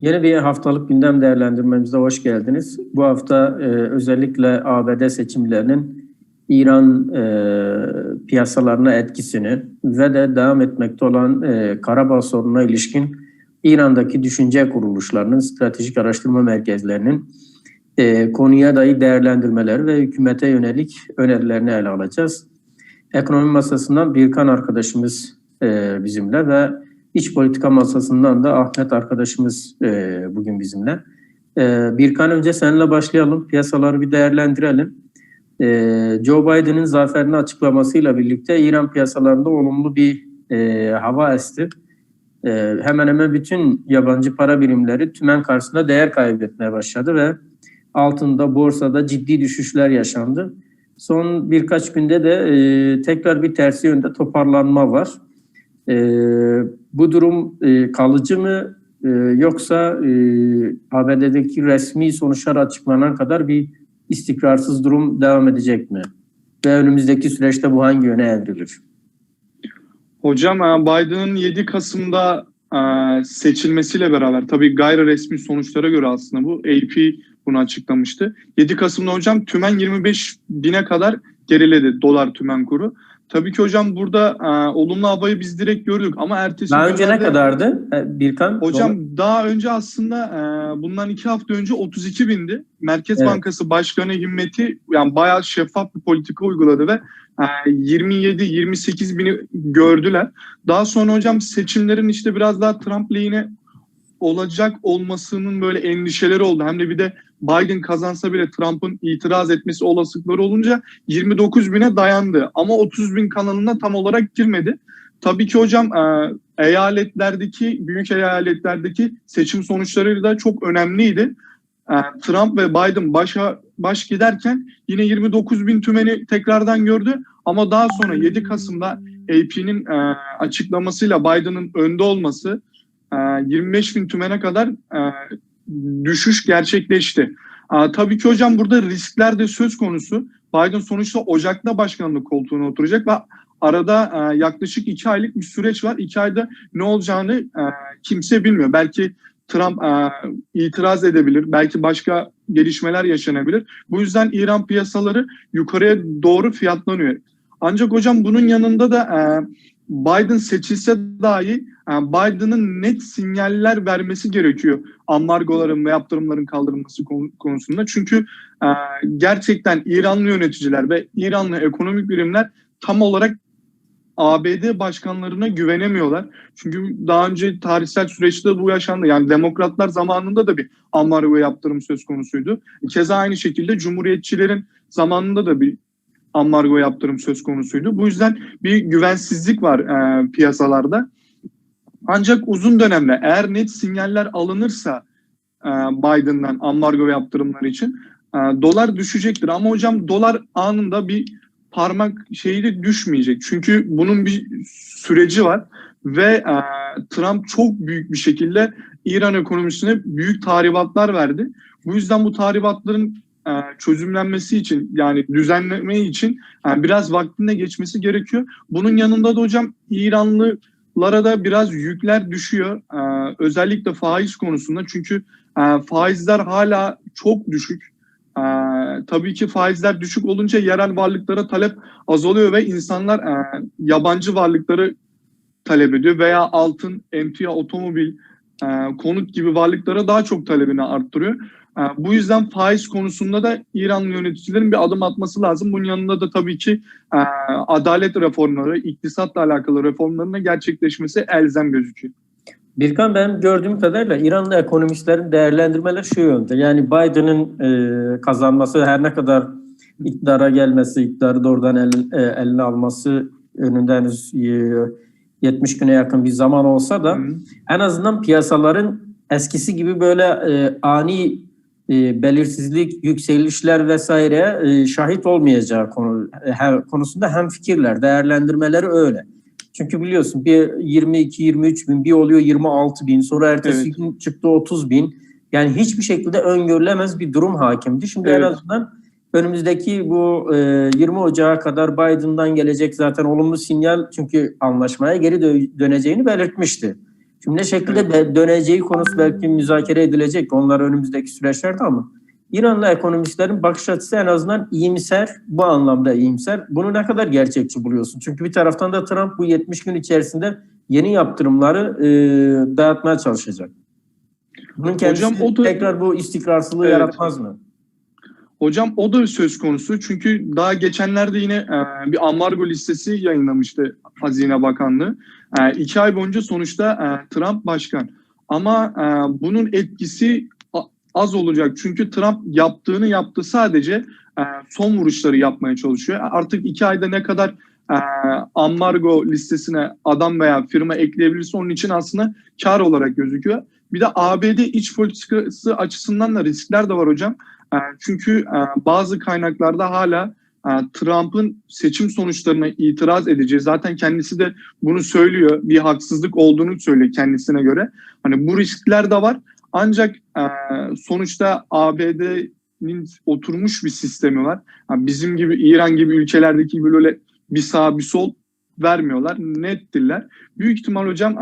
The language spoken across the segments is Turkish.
Yeni bir haftalık gündem değerlendirmemize hoş geldiniz. Bu hafta e, özellikle ABD seçimlerinin İran e, piyasalarına etkisini ve de devam etmekte olan e, Karabağ sorununa ilişkin İran'daki düşünce kuruluşlarının, stratejik araştırma merkezlerinin e, konuya dair değerlendirmeleri ve hükümete yönelik önerilerini ele alacağız. Ekonomi masasından Birkan arkadaşımız e, bizimle ve İç politika masasından da Ahmet arkadaşımız e, bugün bizimle. E, Birkan önce seninle başlayalım. Piyasaları bir değerlendirelim. E, Joe Biden'ın zaferini açıklamasıyla birlikte İran piyasalarında olumlu bir e, hava esti. E, hemen hemen bütün yabancı para birimleri tümen karşısında değer kaybetmeye başladı ve altında, borsada ciddi düşüşler yaşandı. Son birkaç günde de e, tekrar bir tersi yönde toparlanma var. E, bu durum e, kalıcı mı e, yoksa e, ABD'deki resmi sonuçlar açıklanan kadar bir istikrarsız durum devam edecek mi? Ve önümüzdeki süreçte bu hangi yöne evrilir? Hocam e, Biden'ın 7 Kasım'da e, seçilmesiyle beraber tabii gayri resmi sonuçlara göre aslında bu AP bunu açıklamıştı. 7 Kasım'da hocam tümen 25 bine kadar geriledi dolar tümen kuru. Tabii ki hocam burada e, olumlu havayı biz direkt gördük ama ertesi Daha önce ne kadardı e, Birkan? Hocam daha önce aslında e, bundan iki hafta önce 32 bindi. Merkez Evet. Bankası Başkanı Himmet'i yani bayağı şeffaf bir politika uyguladı ve e, 27-28 bini gördüler. Daha sonra hocam seçimlerin işte biraz daha Trump lehine olacak olmasının böyle endişeleri oldu. Hem de bir de Biden kazansa bile Trump'ın itiraz etmesi olasılıkları olunca 29 bine dayandı. Ama 30 bin kanalına tam olarak girmedi. Tabii ki hocam e, eyaletlerdeki, büyük eyaletlerdeki seçim sonuçları da çok önemliydi. E, Trump ve Biden başa baş giderken yine 29 bin tümeni tekrardan gördü. Ama daha sonra 7 Kasım'da AP'nin e, açıklamasıyla Biden'ın önde olması e, 25 bin tümene kadar düşüş gerçekleşti. E, tabii ki hocam burada riskler de söz konusu. Biden sonuçta Ocak'ta başkanlık koltuğuna oturacak ve arada e, yaklaşık iki aylık bir süreç var. İki ayda ne olacağını e, kimse bilmiyor. Belki Trump e, itiraz edebilir. Belki başka gelişmeler yaşanabilir. Bu yüzden İran piyasaları yukarıya doğru fiyatlanıyor. Ancak hocam bunun yanında da e, Biden seçilse dahi Biden'ın net sinyaller vermesi gerekiyor ambargoların ve yaptırımların kaldırılması konu- konusunda. Çünkü e, gerçekten İranlı yöneticiler ve İranlı ekonomik birimler tam olarak ABD başkanlarına güvenemiyorlar. Çünkü daha önce tarihsel süreçte bu yaşandı. Yani demokratlar zamanında da bir ambargo yaptırım söz konusuydu. Keza aynı şekilde cumhuriyetçilerin zamanında da bir ambargo yaptırım söz konusuydu. Bu yüzden bir güvensizlik var e, piyasalarda. Ancak uzun dönemde eğer net sinyaller alınırsa e, Biden'dan ambargo yaptırımları için e, dolar düşecektir. Ama hocam dolar anında bir parmak şeyi de düşmeyecek. Çünkü bunun bir süreci var ve e, Trump çok büyük bir şekilde İran ekonomisine büyük tahribatlar verdi. Bu yüzden bu tahribatların e, çözümlenmesi için yani düzenleme için biraz vaktinde geçmesi gerekiyor. Bunun yanında da hocam İranlılara da biraz yükler düşüyor. E, özellikle faiz konusunda çünkü e, faizler hala çok düşük. Ee, tabii ki faizler düşük olunca yerel varlıklara talep azalıyor ve insanlar e, yabancı varlıkları talep ediyor veya altın, emtia, otomobil, e, konut gibi varlıklara daha çok talebini arttırıyor. E, bu yüzden faiz konusunda da İranlı yöneticilerin bir adım atması lazım. Bunun yanında da tabii ki e, adalet reformları, iktisatla alakalı reformların gerçekleşmesi elzem gözüküyor. Birkan ben gördüğüm kadarıyla İranlı ekonomistlerin değerlendirmeleri şu yönde. Yani Biden'ın e, kazanması her ne kadar iktidara gelmesi, iktidarı doğrudan el, e, eline alması önünde henüz e, 70 güne yakın bir zaman olsa da Hı. en azından piyasaların eskisi gibi böyle e, ani e, belirsizlik, yükselişler vesaire e, şahit olmayacağı konu, e, he- konusunda hem fikirler, değerlendirmeleri öyle. Çünkü biliyorsun bir 22-23 bin, bir oluyor 26 bin, sonra ertesi Evet. gün çıktı 30 bin. Yani hiçbir şekilde öngörülemez bir durum hakimdi. Şimdi en Evet. azından önümüzdeki bu e, 20 Ocağı kadar Biden'dan gelecek zaten olumlu sinyal çünkü anlaşmaya geri dö- döneceğini belirtmişti. Şimdi ne şekilde de döneceği konusu belki müzakere edilecek onlar önümüzdeki süreçlerde ama İranlı ekonomistlerin bakış açısı en azından iyimser, bu anlamda iyimser. Bunu ne kadar gerçekçi buluyorsun? Çünkü bir taraftan da Trump bu 70 gün içerisinde yeni yaptırımları e, dayatmaya çalışacak. Bunun kendisi Hocam o tekrar bu istikrarsızlığı Evet. yaratmaz mı? Hocam o da söz konusu çünkü daha geçenlerde yine e, bir ambargo listesi yayınlamıştı Hazine Bakanlığı. E, iki ay boyunca sonuçta e, Trump başkan. Ama e, bunun etkisi az olacak çünkü Trump yaptığını yaptı sadece e, son vuruşları yapmaya çalışıyor. Artık iki ayda ne kadar e, ambargo listesine adam veya firma ekleyebilirse onun için aslında kar olarak gözüküyor. Bir de ABD iç politikası açısından da riskler de var hocam. E, Çünkü e, bazı kaynaklarda hala e, Trump'ın seçim sonuçlarına itiraz edeceği zaten kendisi de bunu söylüyor. Bir haksızlık olduğunu söylüyor kendisine göre. Hani bu riskler de var. Ancak sonuçta ABD'nin oturmuş bir sistemi var. Bizim gibi İran gibi ülkelerdeki böyle bir sağ bir sol vermiyorlar. Nettirler. Büyük ihtimal hocam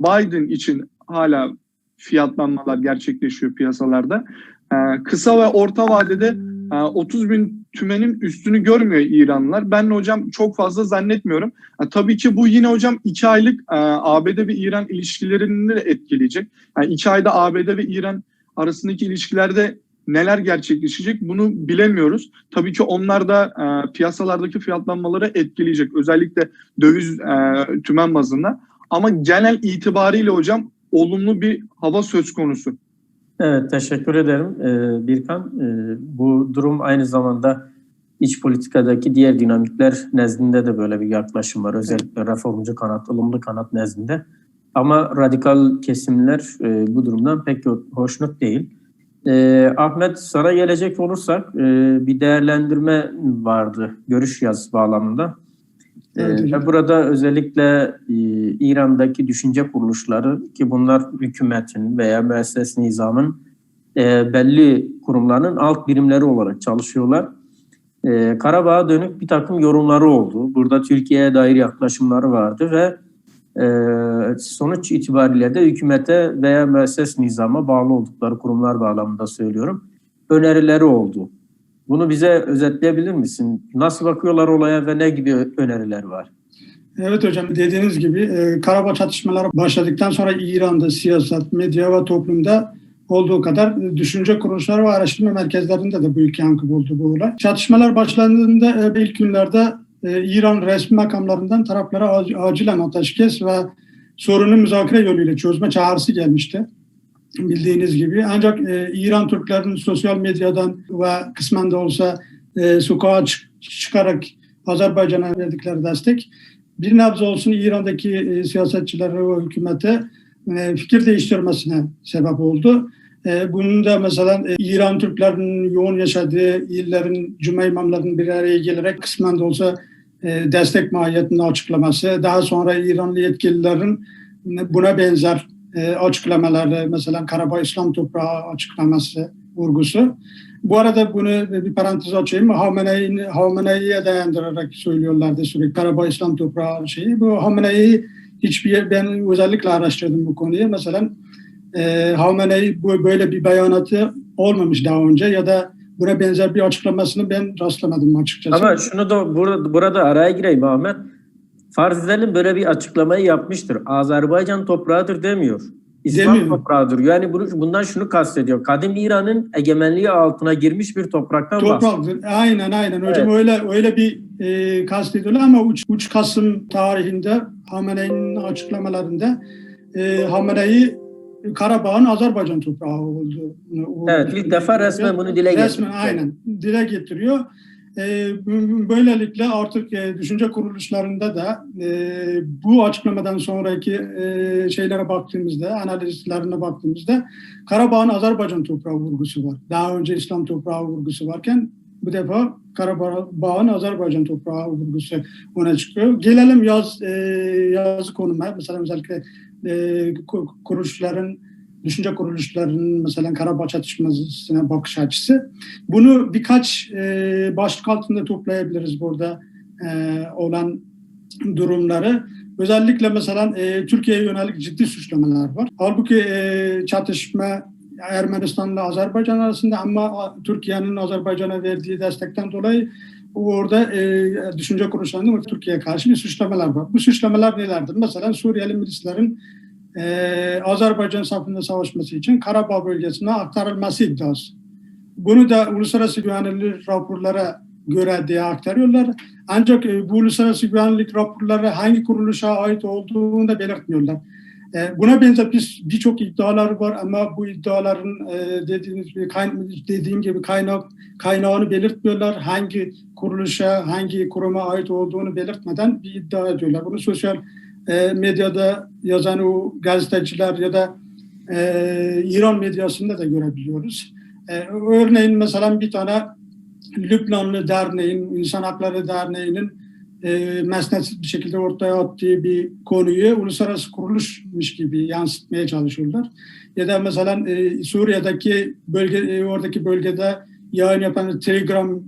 Biden için hala fiyatlanmalar gerçekleşiyor piyasalarda. Ee, kısa ve orta vadede e, 30 bin tümenin üstünü görmüyor İranlılar. Ben hocam çok fazla zannetmiyorum. E, tabii ki bu yine hocam iki aylık e, ABD ve İran ilişkilerini de etkileyecek. Yani iki ayda ABD ve İran arasındaki ilişkilerde neler gerçekleşecek bunu bilemiyoruz. Tabii ki onlar da e, piyasalardaki fiyatlanmaları etkileyecek. Özellikle döviz e, tümen bazında. Ama genel itibariyle hocam olumlu bir hava söz konusu. Evet, teşekkür ederim ee, Birkan. Ee, bu durum aynı zamanda iç politikadaki diğer dinamikler nezdinde de böyle bir yaklaşım var. Özellikle reformcu kanat, ılımlı kanat nezdinde. Ama radikal kesimler e, bu durumdan pek hoşnut değil. Ahmet sana gelecek olursak e, bir değerlendirme vardı görüş yazısı bağlamında. Ee, Evet ve burada özellikle e, İran'daki düşünce kuruluşları ki bunlar hükümetin veya müesses nizamın e, belli kurumlarının alt birimleri olarak çalışıyorlar. E, Karabağ'a dönük bir takım yorumları oldu. Burada Türkiye'ye dair yaklaşımları vardı ve e, sonuç itibariyle de hükümete veya müesses nizama bağlı oldukları kurumlar bağlamında söylüyorum. Önerileri oldu. Bunu bize özetleyebilir misin? Nasıl bakıyorlar olaya ve ne gibi öneriler var? Evet hocam dediğiniz gibi e, Karabağ çatışmaları başladıktan sonra İran'da siyaset, medya ve toplumda olduğu kadar düşünce kuruluşları ve araştırma merkezlerinde de büyük yankı buldu bu olay. Çatışmalar başlandığında e, ilk günlerde e, İran resmi makamlarından taraflara ac- acilen ateşkes ve sorunu müzakere yoluyla çözme çağrısı gelmişti. Bildiğiniz gibi. Ancak e, İran Türklerinin sosyal medyadan ve kısmen de olsa e, sokağa çık- çıkarak Azerbaycan'a verdikleri destek bir nebze olsun İran'daki e, siyasetçilere ve hükümete e, fikir değiştirmesine sebep oldu. E, bunun da mesela e, İran Türklerinin yoğun yaşadığı illerin cuma imamlarının bir araya gelerek kısmen de olsa e, destek mahiyetini açıklaması, daha sonra İranlı yetkililerin buna benzer e, açıklamaları, mesela Karabağ İslam Toprağı açıklaması vurgusu. Bu arada bunu bir parantez açayım. Hamene'yi Hamene'ye dayandırarak söylüyorlardı sürekli Karabağ İslam Toprağı şeyi. Bu Hamene'yi hiçbir ben özellikle araştırdım bu konuyu. Mesela e, Hamene'yi böyle bir beyanatı olmamış daha önce ya da buna benzer bir açıklamasını ben rastlamadım açıkçası. Ama şunu da burada, burada araya gireyim Ahmet. Farz edelim böyle bir açıklamayı yapmıştır. Azerbaycan toprağıdır demiyor. İslam Demiyor. toprağıdır. Yani bunu, bundan şunu kastediyor. Kadim İran'ın egemenliği altına girmiş bir topraktan bahsediyor. Toprak, aynen aynen hocam Evet. öyle öyle bir e, kastediyorlar ama 3, 3 Kasım tarihinde Hamene'nin açıklamalarında e, Hamene'yi Karabağ'ın Azerbaycan toprağı olduğu. Evet, ilk defa resmen bunu dile Resmen getiriyor. aynen dile getiriyor. E, böylelikle artık e, düşünce kuruluşlarında da e, bu açıklamadan sonraki şeylere baktığımızda, analizlerine baktığımızda Karabağ'ın Azerbaycan toprağı vurgusu var. Daha önce İslam toprağı vurgusu varken bu defa Karabağ'ın Azerbaycan toprağı vurgusu öne çıkıyor. Gelelim yaz e, yazı konuma. Mesela özellikle e, ku- kuruluşların düşünce kuruluşlarının mesela Karabağ çatışmasına bakış açısı. Bunu birkaç e, başlık altında toplayabiliriz burada e, olan durumları. Özellikle mesela e, Türkiye'ye yönelik ciddi suçlamalar var. Halbuki e, çatışma Ermenistan'la Azerbaycan arasında ama Türkiye'nin Azerbaycan'a verdiği destekten dolayı orada e, düşünce kuruluşlarında Türkiye'ye karşı bir suçlamalar var. Bu suçlamalar nelerdir? Mesela Suriyeli milislerin e, Azerbaycan safında savaşması için Karabağ bölgesine aktarılması iddiası. Bunu da uluslararası güvenilir raporlara göre diye aktarıyorlar. Ancak e, bu uluslararası güvenlik raporları hangi kuruluşa ait olduğunu da belirtmiyorlar. E, buna benzer bir- birçok iddialar var ama bu iddiaların e, dediğiniz gibi kayn- dediğim gibi kaynak kaynağını belirtmiyorlar. Hangi kuruluşa, hangi kuruma ait olduğunu belirtmeden bir iddia ediyorlar. Bunu sosyal e, medyada yazan o gazeteciler ya da e, İran medyasında da görebiliyoruz. E, örneğin mesela bir tane Lübnanlı Derneğin, İnsan Hakları Derneği'nin e, mesnetsiz bir şekilde ortaya attığı bir konuyu uluslararası kuruluşmuş gibi yansıtmaya çalışıyorlar. Ya da mesela e, Suriye'deki bölge, e, oradaki bölgede yayın yapan Telegram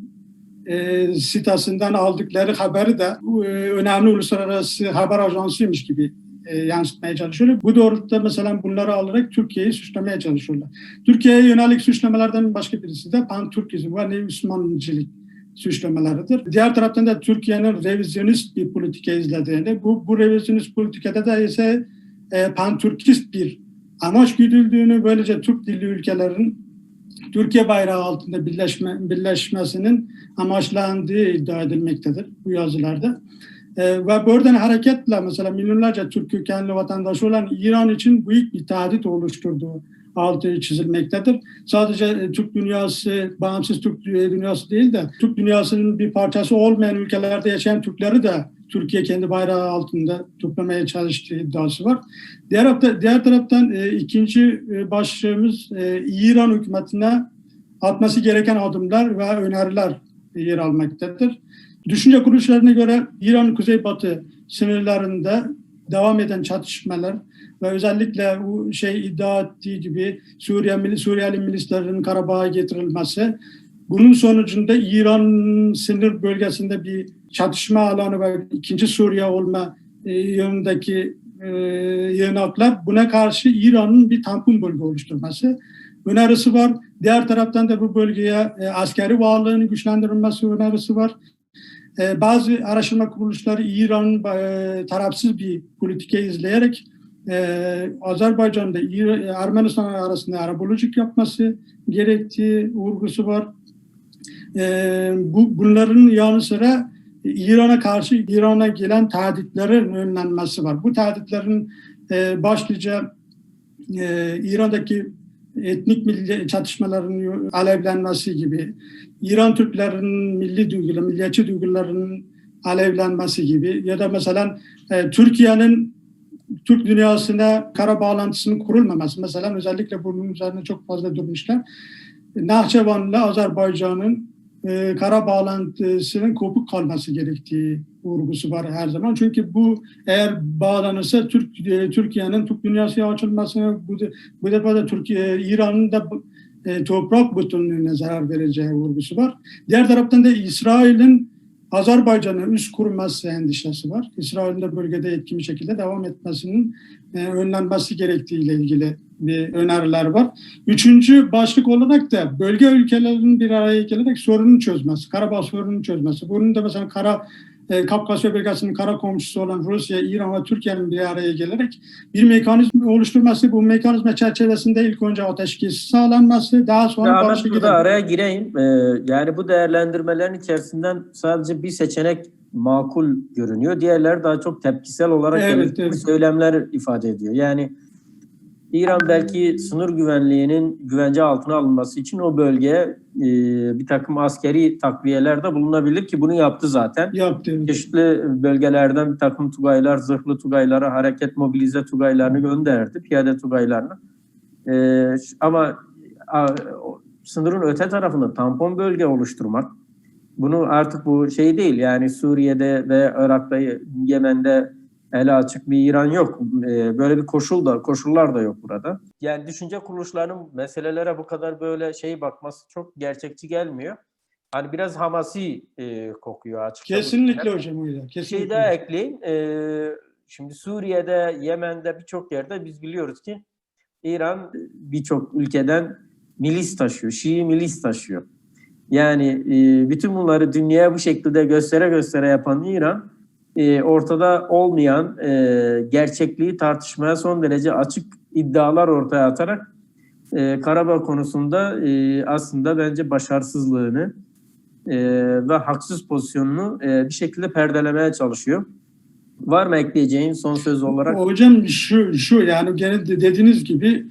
e, sitesinden aldıkları haberi de e, önemli uluslararası haber ajansıymış gibi e, yansıtmaya çalışıyorlar. Bu doğrultuda mesela bunları alarak Türkiye'yi suçlamaya çalışıyorlar. Türkiye'ye yönelik suçlamalardan başka birisi de pan-Türkizm ve Müslümancılık suçlamalarıdır. Diğer taraftan da Türkiye'nin revizyonist bir politika izlediğini, bu, bu revizyonist politikada da ise e, pan-Türkist bir amaç güdüldüğünü, böylece Türk dilli ülkelerin Türkiye bayrağı altında birleşme, birleşmesinin amaçlandığı iddia edilmektedir bu yazılarda. Ee, ve buradan hareketle mesela milyonlarca Türk kökenli vatandaşı olan İran için büyük bir tahdit oluşturduğu altı çizilmektedir. Sadece e, Türk dünyası, bağımsız Türk dü- dünyası değil de Türk dünyasının bir parçası olmayan ülkelerde yaşayan Türkleri de Türkiye kendi bayrağı altında toplamaya çalıştığı iddiası var. Diğer, hafta, diğer taraftan e, ikinci e, başlığımız e, İran hükümetine atması gereken adımlar ve öneriler yer almaktadır. Düşünce kuruluşlarına göre İran kuzeybatı sınırlarında devam eden çatışmalar ve özellikle bu şey iddia ettiği gibi Suriye Suriyeli milislerin Karabağ'a getirilmesi bunun sonucunda İran sınır bölgesinde bir çatışma alanı ve ikinci Suriye olma e, yönündeki e, buna karşı İran'ın bir tampon bölge oluşturması önerisi var. Diğer taraftan da bu bölgeye e, askeri varlığını güçlendirilmesi önerisi var. E, bazı araştırma kuruluşları İran'ın e, tarafsız bir politika izleyerek e, Azerbaycan'da İran, Ermenistan arasında arabuluculuk yapması gerektiği vurgusu var. E, bu bunların yanı sıra İran'a karşı İran'a gelen tahditlerin önlenmesi var. Bu tahditlerin e, başlıca e, İran'daki etnik milli çatışmaların alevlenmesi gibi, İran Türklerinin milli duyguları, milliyetçi duygularının alevlenmesi gibi ya da mesela e, Türkiye'nin Türk dünyasına kara bağlantısının kurulmaması. Mesela özellikle bunun üzerine çok fazla durmuşlar. Nahçıvan'la Azerbaycan'ın e, kara bağlantısının kopuk kalması gerektiği vurgusu var her zaman. Çünkü bu eğer bağlanırsa Türk e, Türkiye'nin Türk dünyasına açılmasına bu, de- bu defa da Türkiye İran'ın da e, toprak bütünlüğüne zarar vereceği vurgusu var. Diğer taraftan da İsrail'in Azerbaycan'a üst kurması endişesi var. İsrail'in de bölgede etkin bir şekilde devam etmesinin e, önlenmesi gerektiğiyle ilgili bir öneriler var. Üçüncü başlık olarak da bölge ülkelerinin bir araya gelerek sorunu çözmesi, Karabağ sorununu çözmesi. Bunun da mesela Kara e, Kafkasya bölgesinin kara komşusu olan Rusya, İran ve Türkiye'nin bir araya gelerek bir mekanizma oluşturması, bu mekanizma çerçevesinde ilk önce ateşkes sağlanması, daha sonra Ya barışa giden- araya gireyim. Ee, yani bu değerlendirmelerin içerisinden sadece bir seçenek makul görünüyor. Diğerleri daha çok tepkisel olarak Evet, evet. söylemler ifade ediyor. Yani İran belki sınır güvenliğinin güvence altına alınması için o bölgeye e, bir takım askeri takviyelerde bulunabilir ki bunu yaptı zaten. yaptı. Çeşitli bölgelerden bir takım tugaylar, zırhlı tugaylara, hareket mobilize tugaylarını gönderdi, piyade tugaylarını. Ee, ama a, sınırın öte tarafında tampon bölge oluşturmak, bunu artık bu şey değil yani Suriye'de ve Irak'ta, Yemen'de ele açık bir İran yok. Ee, böyle bir koşul da, koşullar da yok burada. Yani düşünce kuruluşlarının meselelere bu kadar böyle şey bakması çok gerçekçi gelmiyor. Hani biraz hamasi e, kokuyor açıkçası. Kesinlikle hocam öyle. Bir Kesinlikle. şey daha ekleyeyim. Ee, Şimdi Suriye'de, Yemen'de birçok yerde biz biliyoruz ki İran birçok ülkeden milis taşıyor, Şii milis taşıyor. Yani e, bütün bunları dünyaya bu şekilde göstere göstere yapan İran e, ortada olmayan e, gerçekliği tartışmaya son derece açık iddialar ortaya atarak e, Karabağ konusunda aslında bence başarısızlığını ve haksız pozisyonunu bir şekilde perdelemeye çalışıyor. Var mı ekleyeceğin son söz olarak? Hocam şu şu yani gene de dediğiniz gibi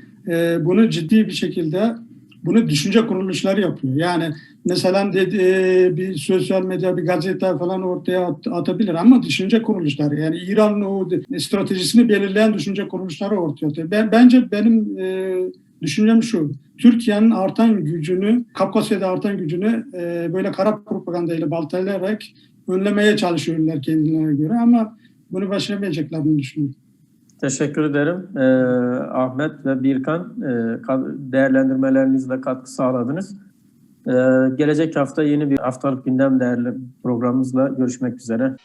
bunu ciddi bir şekilde bunu düşünce kuruluşları yapıyor. Yani mesela dedi, e, bir sosyal medya, bir gazete falan ortaya at- atabilir ama düşünce kuruluşları yani İran'ın o stratejisini belirleyen düşünce kuruluşları ortaya atıyor. Ben, bence benim e, düşüncem şu. Türkiye'nin artan gücünü, Kafkasya'da artan gücünü e, böyle kara propagandayla baltalayarak önlemeye çalışıyorlar kendilerine göre ama bunu başaramayacaklarını düşünüyorum. Teşekkür ederim. Ee, Ahmet ve Birkan e, değerlendirmelerinizle katkı sağladınız. Ee, gelecek hafta yeni bir haftalık gündem değerli programımızla görüşmek üzere.